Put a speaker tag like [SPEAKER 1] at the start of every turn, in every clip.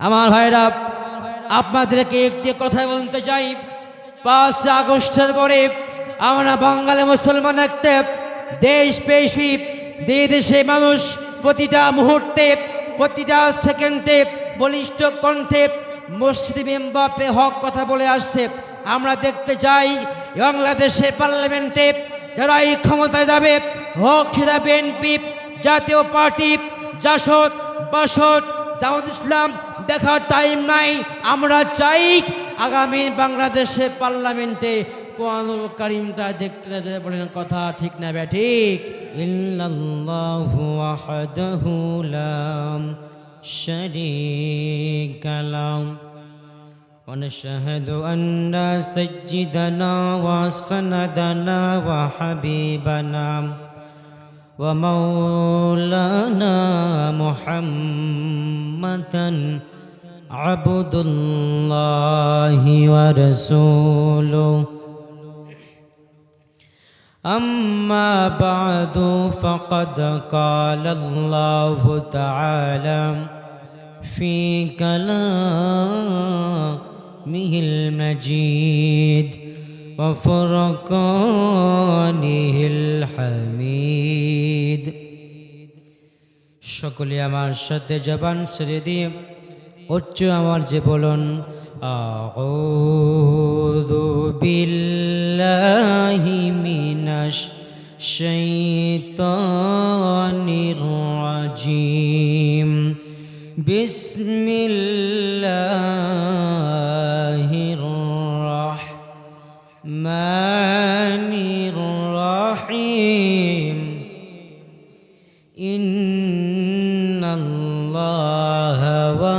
[SPEAKER 1] আমার ভাইরা, আপনাদেরকে একটি কথা বলতে চাই। পাঁচ আগস্টের পরে আমরা বাঙালি মুসলমান একটা দেশ পেশি দিয়ে দেশে মানুষ প্রতিটা মুহূর্তে, প্রতিটা সেকেন্ডে, বলিষ্ঠ কণ্ঠে মুসলিম এমবাপে হক কথা বলে আসছে। আমরা দেখতে চাই, বাংলাদেশের পার্লামেন্টে যারা এই ক্ষমতায় যাবে, হক সেটা বিএনপি, জাতীয় পার্টি, জাসদ, বাসদ জামাত ইসলাম দেখার টাইম নাই আমরা চাই আগামী বাংলাদেশে পার্লামেন্টে কোরআনুল কারিমটা দেখতে যেতে বলেন কথা ঠিক না বে ঠিক ইল্লাল্লাহু ওয়াহদাহু লা শারীকা লাহু ونشهد أن سيدنا وسندنا وحبيبنا ومولانا محمدا عبد الله ورسوله أما بعد فقد قال الله تعالى في كلامه المجيد وفرقانه الحميد সকলে আমার সাথে জবান ছেড়ে দিয়ে উচ্চ আওয়াজে বলুন আউযু বিল্লাহি মিনাশ শাইতানির রাজিম বিসমিল্লাহির রাহমানির রাহিম ইন্নাল্লাহা ওয়া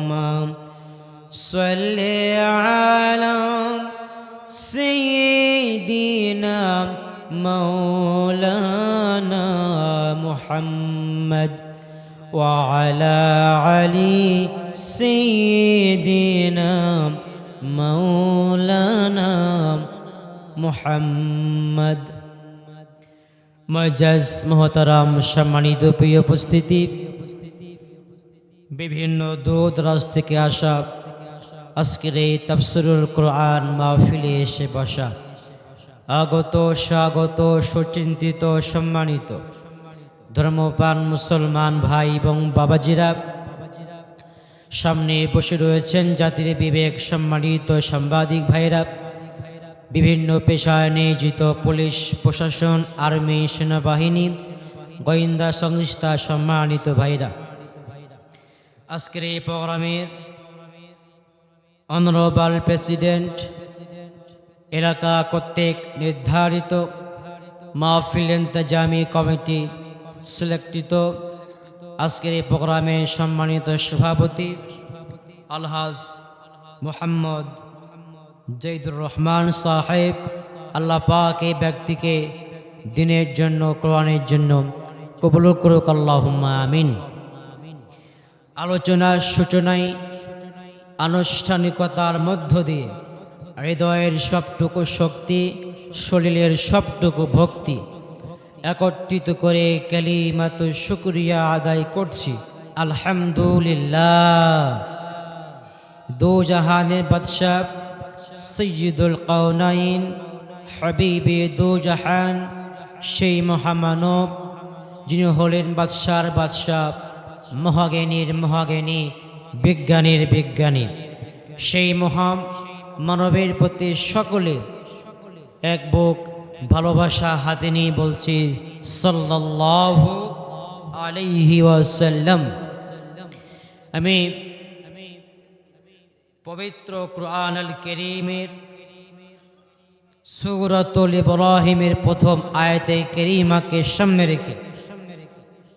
[SPEAKER 1] صل على سيدنا مولانا محمد وعلى علي سيدنا مولانا محمد মজাজ মহতারাম সম্মানিত প্রিয় উপস্থিতি বিভিন্ন দূর দরাজ থেকে আসা আজকের এই তাফসিরুল কোরআন মাহফিলে এসে বসা। আগত, স্বাগত, সুচিন্তিত, সম্মানিত ধর্মপান মুসলমান ভাই এবং বাবাজিরা, সামনে বসে রয়েছেন জাতির বিবেক সম্মানিত সাংবাদিক ভাইরা, বিভিন্ন পেশায় নিয়োজিত পুলিশ, প্রশাসন, আর্মি, সেনাবাহিনী, গোয়েন্দা সংস্থা সম্মানিত ভাইরা। আজকের এই প্রোগ্রামের অনারেবল প্রেসিডেন্ট এলাকা কর্তৃক নির্ধারিত মাহফিল ইন্তজামি কমিটি সিলেক্টিত আজকের এই প্রোগ্রামের সম্মানিত সভাপতি আলহাজ মোহাম্মদ জৈদুর রহমান সাহেব, আল্লাহ পাক এই ব্যক্তিকে দিনের জন্য, কোরআনের জন্য কবুল করুক, আল্লাহুম্মা আমিন। আলোচনার সূচনায় আনুষ্ঠানিকতার মধ্য দিয়ে হৃদয়ের সবটুকু শক্তি, শরীরের সবটুকু ভক্তি একত্রিত করে কালিমাত শুক্রিয়া আদায় করছি। আলহামদুলিল্লাহ। দো জাহানের বাদশাহ সৈয়দুল কৌনাইন হাবিবে দো জাহান সেই মহামানব যিনি হলেন বাদশার বাদশাহ, মহাজ্ঞানীর মহাজ্ঞানী বিজ্ঞানীর বিজ্ঞানী। সেই মহাম মানবের প্রতি সকলে এক বুক ভালোবাসা হাতে নিয়ে বলছি, সাল্লাল্লাহু আলাইহি ওয়াসাল্লাম। আমি পবিত্র কুরআন আল করিমের সুরতুল ইব্রাহিমের প্রথম আয়াতে করিমাকে সামনে রেখে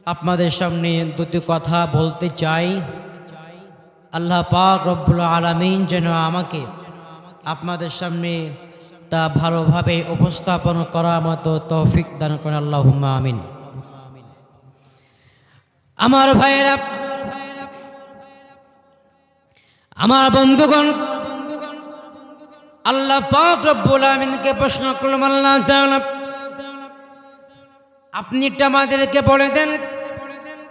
[SPEAKER 1] আপনাদের সামনে দুটি কথা বলতে চাই। আল্লাহ পাক রব্বুল আলমিন যেন আমাকে আপনাদের সামনে তা ভালোভাবে উপস্থাপন করার মতো তৌফিক দান করেন। আল্লাহ আমিন। আমার ভাইয়েরা, আমার বন্ধুগণ, আল্লাহ পাক রব্বুল আমিনকে প্রশ্ন করলাম, আল্লাহ আপনি একটা আমাদেরকে বলে দেন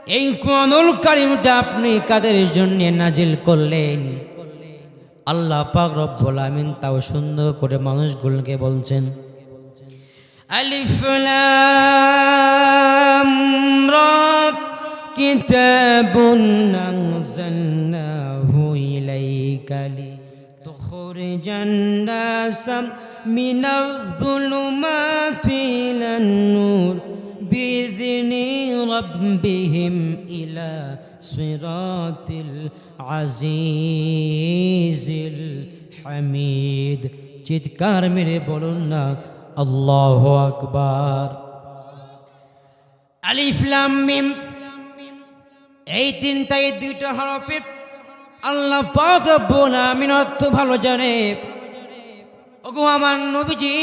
[SPEAKER 1] এই কোনুল কারিমটা আপনি কাদের জন্য নাজিল করলেন? আল্লাহ পাক রব্বুল আমিন তাও সুন্দর করে মানুষগুলোকে বলছেন, আলিফ লাম রা কিতাবুন আনজালনাহু ইলাইকা লিতুখরিজান নাসা মিনায-যুলুমাতি ইলান-নূর বিইذনি রাব্বিহিম ইলা সিরাতিল আজিজিল হামিদ চিৎকার মেরে বলুন না, আল্লাহু আকবার। আলিফ লাম মিম। এই তিনটা এই দুইটা হরফে আল্লাহ পাক রব্বুল আমিন অর্থ ভালো জানে। ওগো আমার নবীজি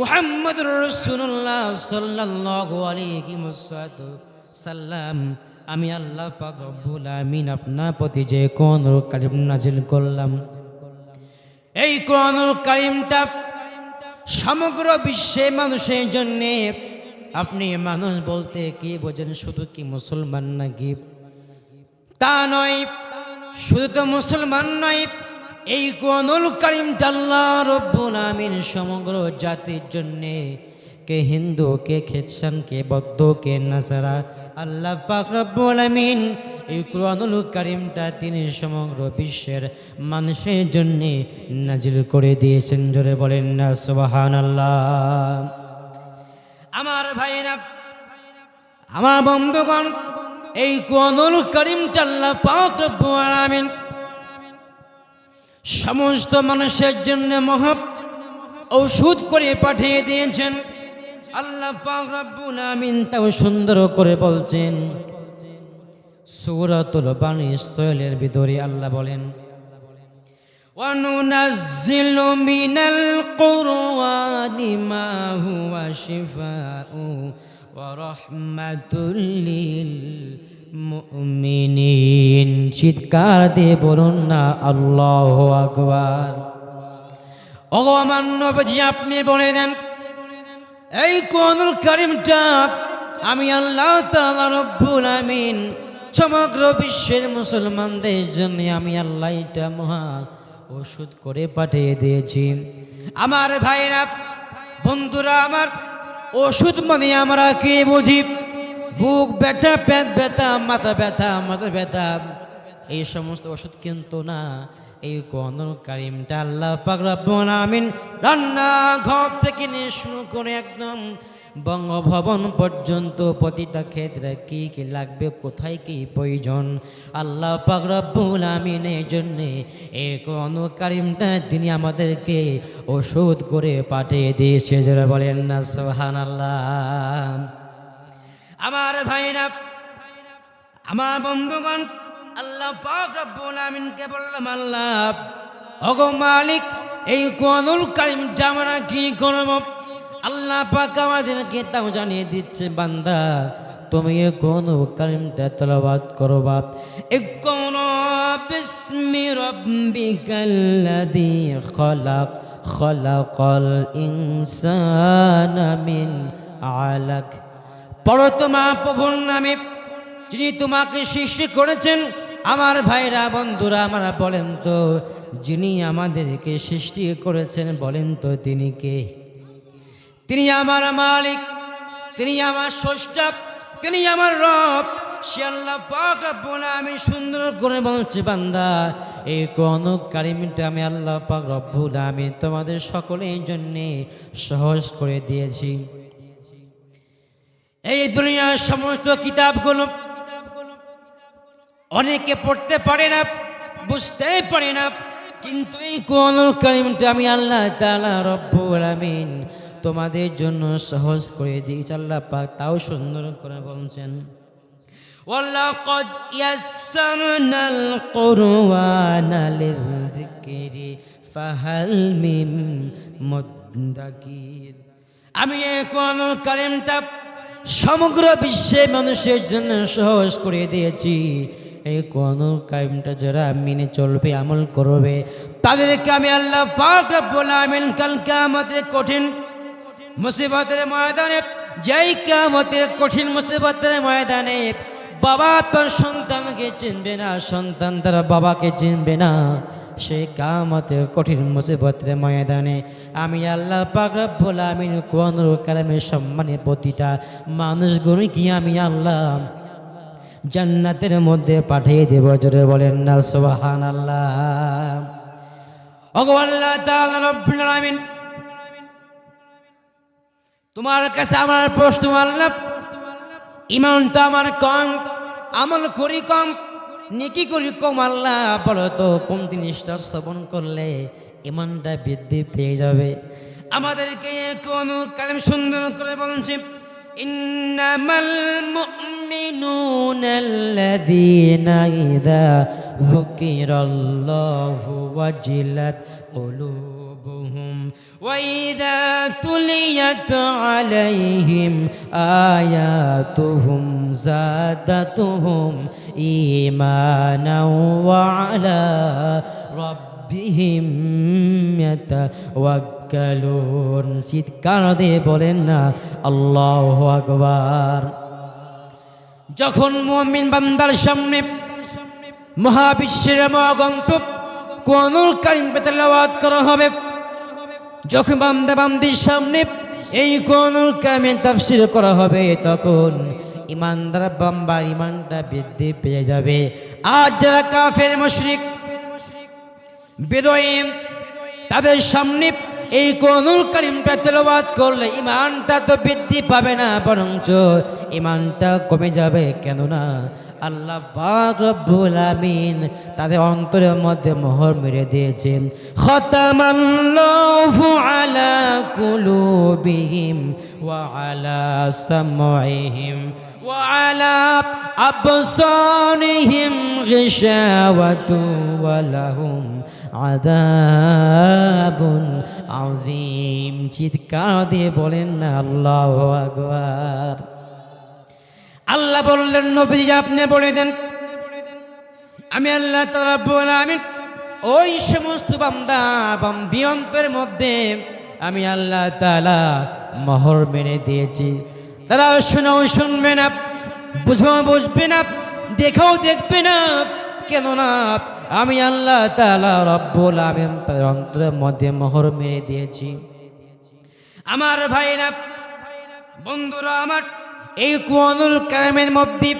[SPEAKER 1] মুহাম্মদুর রাসূলুল্লাহ সাল্লাল্লাহু আলাইহি সাল্লাম আমি আল্লাহ পাক রব্বুল আমিন আপনার প্রতি যে কোন কারিম নাজিল করলাম। এই কোরআনুল কারিমটা সমগ্র বিশ্বে মানুষের জন্যে, আপনি মানুষ বলতে কি বোঝেন? শুধু কি মুসলমান নাকি? তা নয়, শুধু তো মুসলমান নয় এই কোনুল করিম আল্লাহ রব্বুল আমিন সমগ্র জাতির জন্যে, কে হিন্দু, কে খ্রিস্টান, কে বৌদ্ধ, কে নাসারা, আল্লাহ পাক রব্বুল আমিন এই কোরআনুল কারিমটা তিনি সমগ্র বিশ্বের মানুষের জন্যে নাজিল করে দিয়েছেন। জোরে বলেন না, সুবহানাল্লাহ। আমার ভাইরা, আমার বন্ধুগণ, এই কোনুল করিম টাল্লা পাক রব্বুল আলামিন সমস্ত মানুষের জন্য মহা ঔষধ করে পাঠিয়ে দিয়েছেন আল্লাহ পাক রব্বুল আমিন তাও সুন্দর করে বলছেন সূরাতুল বানি ইসরাঈলের ভিতরে আল্লাহ বলেন وننزل من القرآن ما هو شفاء ورحمة للمؤمنين চিৎকার দিয়ে বলুন না, আল্লাহ আকবার। ওগো আমার নবজি, আপনি বলে দেন, এই কোনুল কারিমটা আমি আল্লাহ তাআলা রব্বুল আমিন, সমগ্র বিশ্বের মুসলমানদের জন্য আমি আল্লাহ এটা মহা ওষুধ করে পাঠিয়ে দিয়েছি। আমার ভাইরা, বন্ধুরা আমার, ওষুধ মানে আমরা কে বুঝি? বুক ব্যথা, পেট ব্যথা, মাথা ব্যথা মাথা ব্যথা। এই সমস্ত ওষুধ কিন্তু না। এই কন্দন কারিমটা আল্লাহ পাক আমিন রান্না ঘর থেকে নিয়ে শুরু করে একদম বঙ্গভবন পর্যন্ত প্রতিটা ক্ষেত্রে কি কি লাগবে, কোথায় কি প্রয়োজন, আল্লাহ পাক আমিনের জন্যে এই কোন কারিমটা তিনি আমাদেরকে ওষুধ করে পাঠিয়ে দিয়েছে। যারা বলেন না সোহান আল্লাহ আমার ভাইরা, আমার বন্ধুগণ, আল্লাহ পাক আমিনকে বললাম, আল্লাহ ওগো মালিক, এই কোনুল কারিমটা আমরা কি করব? আল্লাহ পাক আমাদেরকে তাও জানিয়ে দিচ্ছে, বান্দা, তুমি কোন কারিমটা তেলাওয়াত করো বাপ এ কোন বিসমি রব্বিকাল্লাযী খলাক, খলাকাল ইনসানা মিন আলাক। পড়ো তোমার প্রভুর নামে যিনি তোমাকে সৃষ্টি করেছেন, আমার ভাইরা, বন্ধুরা, আমরা বলেন তো, যিনি আমাদেরকে সৃষ্টি করেছেন, বলেন তো তিনি কে? তিনি আমার মালিক, তিনি আমার স্রষ্টা, তিনি আমার রব। সে আল্লাহ পাক রব্বুল আমি সুন্দর করে বলছি, বান্দা, এই কোন আমি আল্লাহ পাক রব্বুল আমি তোমাদের সকলের জন্যে সহজ করে দিয়েছি। এই দুনিয়ার সমস্ত কিতাবগুলো অনেকে পড়তে পারে না বুঝতে পারে না কিন্তু এই কোন কারিমটা আমি আল্লাহ তাআলা রব্বুল আমিন তোমাদের জন্য সহজ করে দিয়েছি আল্লাহ পাক তাও সুন্দর করে বলছেন ولقد يسرنا القرآن للذكر فهل من مدكر আমি এই কোরআন কারিমটা সমগ্র বিশ্বে মানুষের জন্য সহজ করে দিয়েছি। এই কোন কারিমটা যারা মেনে চলবে, আমল করবে, তাদেরকে আমি আল্লাহ পাক কালকে আমাদের কঠিন মুসিবতের ময়দানে, যেই কামতের কঠিন মুসিবতের ময়দানে বাবা তার সন্তানকে চিনবে না, সন্তান তার বাবাকে চিনবে না। সেই কামতের কঠিন মুসিবতের ময়দানে। আমি আল্লাহ পাক রব্বুল আমিন কোন কালামের সম্মানে প্রতিটা মানুষগুলোকে আমি আল্লাহ? জান্নাতের মধ্যে পাঠিয়ে দেব, জোরে বলেন না সুবহান আল্লাহ তোমার কাছে আমার প্রশ্ন, আল্লাহ, ইমান তো আমার কম, আমল করি কম নেকি করি কম আল্লাহ, বলো কোন জিনিসটা শ্রবণ করলে ইমানটা বৃদ্ধি পেয়ে যাবে? আমাদেরকে কোন কালেম সুন্দর করে বলছে إنما المؤمنون الذين إذا ذكر الله وجلت قلوبهم وإذا تليت عليهم آياتهم زادتهم إيمانا وعلى ربهم يتوكلون. চিৎকার দিয়ে বলেন না, আল্লাহ আকবার। যখন মুমিন বান্দার সামনে মহাবিশ্বের মহাগন্তব কোনুল কারিম তেলাওয়াত করা হবে, যখন বান্দা বান্দির সামনে এই কোনুল কারিমে তাফসির করা হবে, তখন ইমানদার বাম্বার ইমানটা বৃদ্ধি পেয়ে যাবে। আর যারা কাফের, মুশরিক বেদোয়িম তাদের সামনে এই কোনুল কারিমটা তেলাওয়াত করলে ইমানটা তো বৃদ্ধি পাবে না, বরঞ্চ ইমানটা কমে যাবে। কেননা আল্লাহ রব্বুল আমিন তাদের অন্তরের মধ্যে মোহর মেরে দিয়েছেন। আলা কুলুবিহিম ওয়া আলা আবসারিহিম গিশাওয়াতু ওয়া লাহুম আযাবুন আযীম চিৎকার দিয়ে বলেন না, আল্লাহু আকবার। আল্লাহ বললেন নবী আপনি বলে দেন, আমি আল্লাহ তালা আমি ওই সমস্ত বান্দা বাম্বি অন্তরের মধ্যে আমি আল্লাহ তালা মহর মেনে দিয়েছি। তারা শোনাও শুনবে না, বুঝাও বুঝবে না, দেখাও দেখবে না। কেননা আমি আল্লাহ তালা রব্বুল আমি তাদের অন্তরের মধ্যে মোহর মেরে দিয়েছি। আমার ভাইরা, বন্ধুরা আমার, এই কোয়ানুল কামের মধ্যে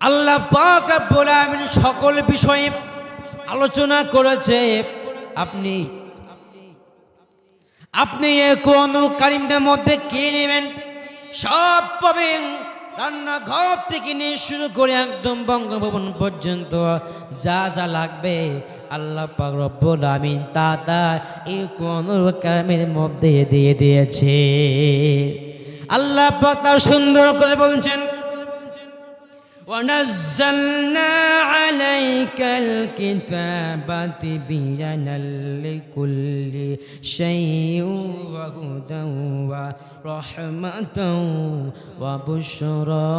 [SPEAKER 1] আল্লাহ পাক রব্বুল আলামিন সকল বিষয়ে আলোচনা করেছে। আপনি আপনি এই কোয়ানুল কারিমটার মধ্যে কে নেবেন? সব পাবেন। রান্নাঘর থেকে নিয়ে শুরু করে একদম বঙ্গভবন পর্যন্ত যা যা লাগবে আল্লাহ রব্বুল আমিন তা তা কোয়ানুল কালামের মধ্যে দিয়ে দিয়েছে। আল্লাহ পাক তার সুন্দর করে বলছেন ونزلنا عليك الكتاب تبيانا لكل شيء وهدى ورحمة وبشرى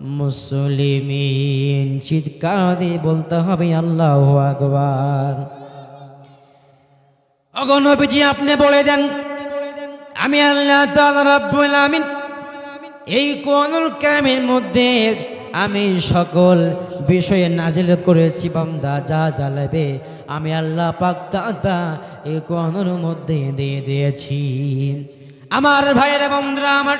[SPEAKER 1] للمسلمين চিৎকার দিয়ে বলতে হবে আল্লাহ আকবার অগণবিজি আপনি বলে দেন আমি আল্লাহ তাআলা রাব্বুল আমিন এই কোনুল কামের মধ্যে আমি সকল বিষয়ে নাজিল করেছি, বান্দা, যা জ্বালাবে। আমি আল্লাহ পাক দাদা এই কোনুর মধ্যে দিয়ে দিয়েছি। আমার ভাইয়েরা, বন্ধুরা, আমার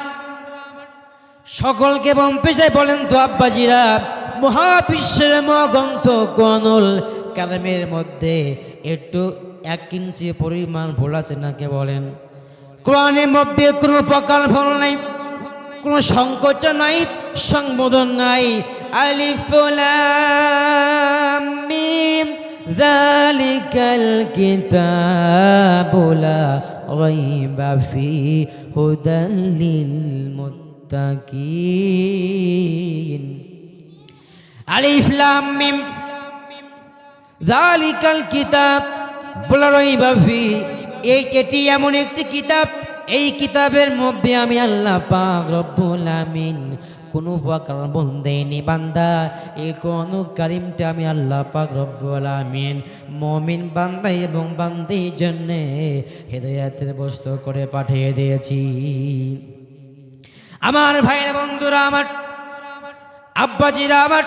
[SPEAKER 1] সকলকে বম পেশায় বলেন তো, আব্বাজিরা, মহাবিশ্বের মহাগ্রন্থ কোনুল কালামের মধ্যে একটু এক ইঞ্চি পরিমাণ ভুল আছে নাকি বলেন? কোরআনের মধ্যে কোনো প্রকার ভুল নাই। কোনো সংকোচ নাই সংবোধন নাই। আলিফুলাম মিম জালিকাল কিতাবুলা রাইবা ফি হুদাল লিল মুত্তাকিন। আলিফ, লাম, মিম জালিকাল কিতাব, বলা রাইবা ফি। এই এটি এমন একটি কিতাব এই কিতাবের মধ্যে আমি আল্লাহ পাক রব্বুল আমিন কোনো প্রকার বন্দেনি বান্দা। এই কোন কারিমটা আমি আল্লাহ পাক রব্বুল আমিন মমিন বান্দা এবং বান্দির জন্যে হেদায়াতের বস্তু করে পাঠিয়ে দিয়েছি। আমার ভাইরা বন্ধুরা আমার, আব্বাজিরা আমার,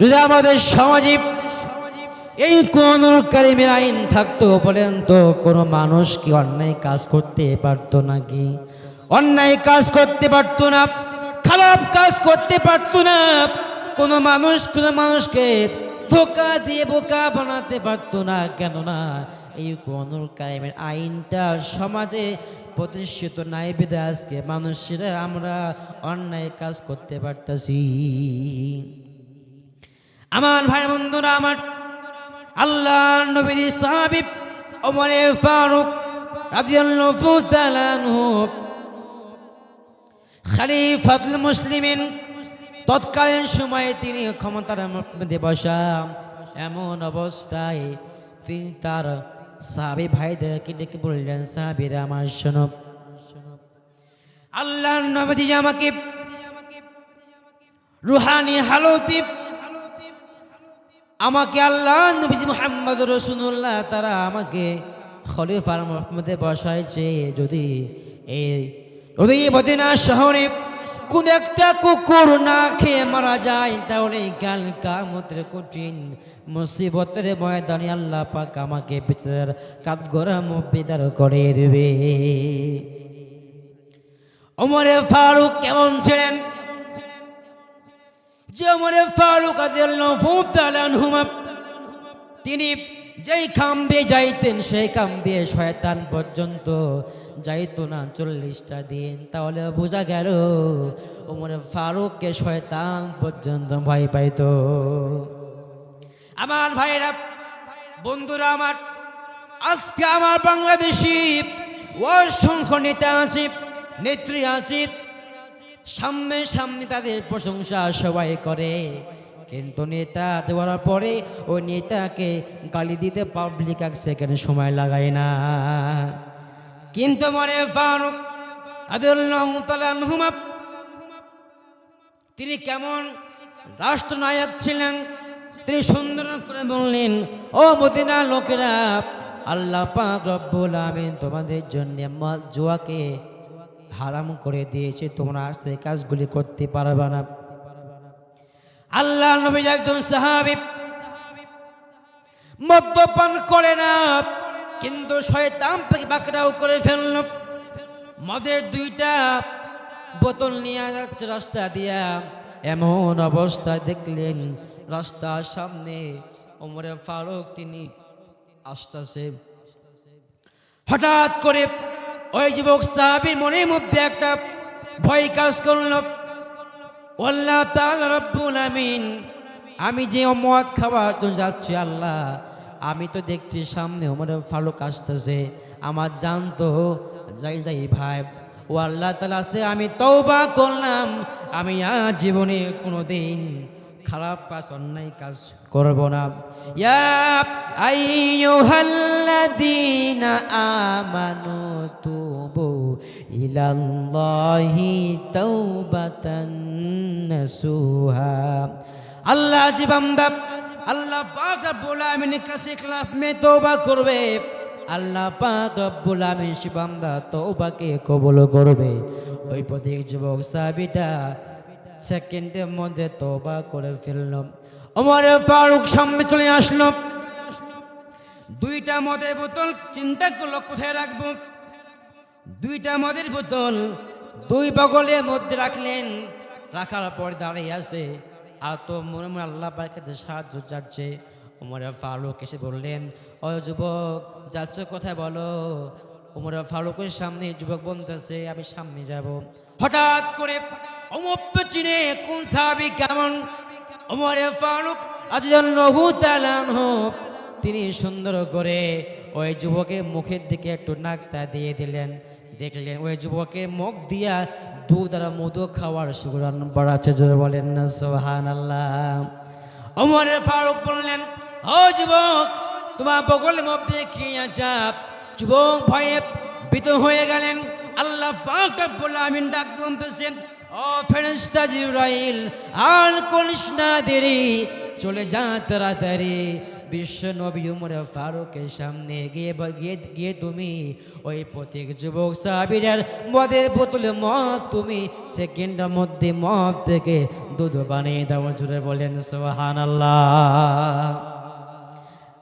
[SPEAKER 1] যদি আমাদের সমাজে এই কোন কারিমের আইন থাকতো বলেন তো? কোনো মানুষ কি অন্যায় কাজ করতে পারতো নাকি? অন্যায় কাজ করতে পারতো না, খারাপ কাজ করতে পারতো না। কোনো মানুষ, কোনো মানুষকে ধোকা দিয়ে বোকা বানাতে পারতো না। কেননা এই কোন কারিমের আইনটা সমাজে প্রতিষ্ঠিত নাই বিধে আজকে মানুষেরা আমরা অন্যায় কাজ করতে পারতাছি। আমার ভাই বন্ধুরা আমার আল্লাহ নবী সাহাবি ওমরে ফারুক রাদিয়াল্লাহু তাআলা আনহু মুসলিমিন তৎকালীন সময়ে তিনি ক্ষমতার মধ্যে বসা এমন অবস্থায় তিনি তার সাহাবি ভাইদেরকে ডেকে বললেন, সাহাবিরা, আমার শোনো। আল্লাহ নবী আমাকে রুহানি হালতি আমাকে আল্লাহ, নবীজি মোহাম্মদ রসুল্লাহ তারা আমাকে খলিফার মধ্যে বসাইছে। যদি এই যদি শহরে কোন একটা কুকুর না খেয়ে মারা যায়, তাহলে কাল কামতের কঠিন মুসিবতের ময়দানে আল্লাহ পাক আমাকে বিচার কাতগরা বিদার করে দেবে। ওমরে ফারুক কেমন ছিলেন? যে ওমরে ফারুক তিনি যেই খাম্বে যাইতেন, সেই খাম্বে শয়তান পর্যন্ত যাইতো না চল্লিশটা দিন। তাহলে বোঝা গেল, ওমরে ফারুককে শয়তান পর্যন্ত ভয় পাইতো। আমার ভাইরা, বন্ধুরা আমার, আজকে আমার বাংলাদেশি অসংখ্য নেতা আছে, নেত্রী আছে সামনে সামনে তাদের প্রশংসা সবাই করে। কিন্তু নেতা দেওয়ার পরে ওই নেতাকে গালি দিতে পাবলিক এক সেকেন্ড সময় লাগায় না। কিন্তু মরে ফারুক তিনি কেমন রাষ্ট্রনায়ক ছিলেন, তিনি সুন্দর করে বললেন, ও মদিনা লোকেরা, আল্লাহ পাক রব্বুল আমিন তোমাদের জন্য জুয়াকে হারাম করে দিয়েছে, তোমরা আজ থেকে কাজগুলি করতে পারবে না। আল্লাহ নবী একজন সাহাবি মদ্যপান করে না, কিন্তু শয়তান থেকে বাকড়াও করে ফেলল। মদের দুইটা বোতল নিয়ে যাচ্ছে রাস্তা দিয়া। এমন অবস্থায় দেখলেন, রাস্তার সামনে ওমরে ফারুক তিনি আসতেছে। হঠাৎ করে ওই যুবক সাহাবির মনের মধ্যে একটা ভয় কাজ করল। আল্লাহ তাআলা রব্বুল আমিন, আমি যে মদ খাওয়ার জন্য যাচ্ছি আল্লাহ, আমি তো দেখছি সামনে ওমর ফারুক আসতেছে। আমার জানতো যাই যাই ভাই। ও আল্লাহ তালা আসতে আমি তৌবা করলাম, আমি আর জীবনে কোনো দিন খারাপ কাজ, অন্যায় কাজ করব না। ইয়া আইয়ুহাল্লাযীনা আমানু তুবু ইলাল্লাহি তাওবাতান নাসুহা। আল্লাহ জি বান্দা, আল্লাহ পাক রব্বুল আমিনের কাছে ইখলাস মে তওবা করবে। আল্লাহ পাক রব্বুল আমিন সে বান্দা তওবাকে কবুল করবে। ওই প্রতীক যুবক সাহাবীটা সেকেন্ডের মধ্যে তওবা করে ফেলল ওমর ফারুক সামনে চলে আসলো। দুইটা মদের বোতল চিন্তা করল, কোথায় রাখব? দুইটা মদের বোতল দুই বগলের মধ্যে রাখলেন। রাখার পর দাঁড়িয়ে আছে। আর তো মনে মনে আল্লাহ কাছে সাহায্য চাচ্ছে। উমর ফারুক এসে বললেন, ও যুবক, যাচ্ছ কোথায় বলো? উমর ফারুকের সামনে, যুবক বন্ধু আছে আমি সামনে যাব। হঠাৎ করে অমপ্য চিনে কোন সাহাবি কেমন ওমরে ফারুক আজল্লাহু তাআলাহু তিনি সুন্দর করে ওই যুবকের মুখের দিকে একটু নাকতা দিয়ে দিলেন দেখলেন ওই যুবকের মুখ দিয়া দুধ আর মধু খাওয়ার সুগ্রান বাড়াচ্ছে জোরে বলেন না সোহান আল্লাহ অমরের ফারুক বললেন ও যুবক তোমার বগলের মধ্যে কি চাপ যুবক ভয়ে ভীত হয়ে গেলেন আল্লাহ পাক রব্বুল আমিন ডাক বলতেছেন ও ফেরেশতা জিবরাইল, আর করিস না দেরি, চলে যা তাড়াতাড়ি। বিশ্ব নবী উমর ফারুকের সামনে গিয়ে গিয়ে গিয়ে তুমি ওই প্রত্যেক যুবক সাহাবিরার মদের বোতলে মদ তুমি সেকেন্ডের মধ্যে মদ থেকে দুধ বানিয়ে দাও জুড়ে বলেন সোহান আল্লাহ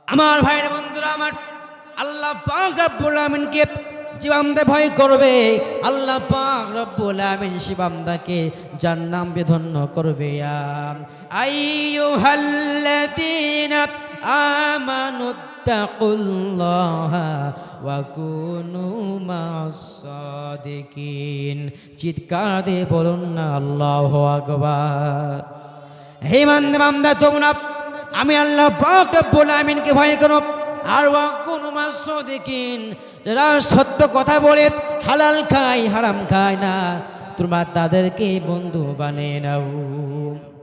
[SPEAKER 1] আমার ভাইয়ের বন্ধুরা, আমার আল্লাহ পাক রব্বুল আমিনকে যে বান্দা ভয় করবে। আল্লাহ পাক রব্বুল আমিন শিবামদাকে যার নাম বেধন্য করবে। আইয়ুহাল্লাযীনা আমানু তাকুল্লাহা ওয়া কুনু মাস-সাদিকিন চিৎকার দিয়ে বলুন না, আল্লাহু আকবার। হে মান্দা তোমরা আমি আল্লাহ পাক রব্বুল আমিনকে ভয় করো। আর কোন মাস দেখিন যারা সত্য কথা বলে হালাল খায়, হারাম খায় না, তোমার তাদেরকে বন্ধু বানিয়ে নাও।